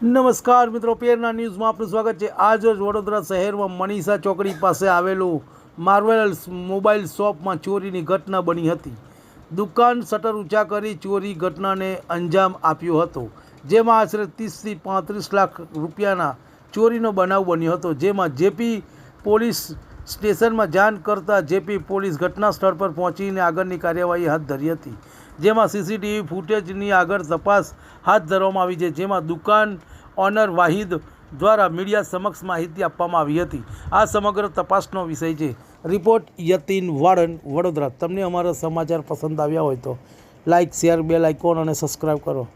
નમસ્કાર મિત્રો, પેરના ન્યૂઝમાં આપનું સ્વાગત છે. આજ રોજ વડોદરા શહેરમાં મનીષા ચોકડી પાસે આવેલું માર્વેલ્સ મોબાઈલ શોપમાં ચોરીની ઘટના બની હતી. દુકાન શટર ઊંચા કરી ચોરી ઘટનાને અંજામ આપ્યો હતો, જેમાં આશરે ત્રીસથી પાંત્રીસ લાખ રૂપિયાના ચોરીનો બનાવ બન્યો હતો. જેમાં જેપી પોલીસ સ્ટેશનમાં જાણ કરતાં જેપી પોલીસ ઘટના સ્થળ પર પહોંચીને આગળની કાર્યવાહી હાથ ધરી હતી. જેમાં સીસીટીવી ફૂટેજની આગળ તપાસ હાથ ધરવામાં આવી છે, જેમાં દુકાન ઓનર વાહિદ દ્વારા મીડિયા સમક્ષ માહિતી આપવામાં આવી હતી. આ સમગ્ર તપાસનો વિષય છે. રિપોર્ટ યતીન વાડન વડોદરા. તમને અમારા સમાચાર પસંદ આવ્યા હોય તો લાઇક શેર, બેલ આઇકોન અને સબસ્ક્રાઈબ કરો.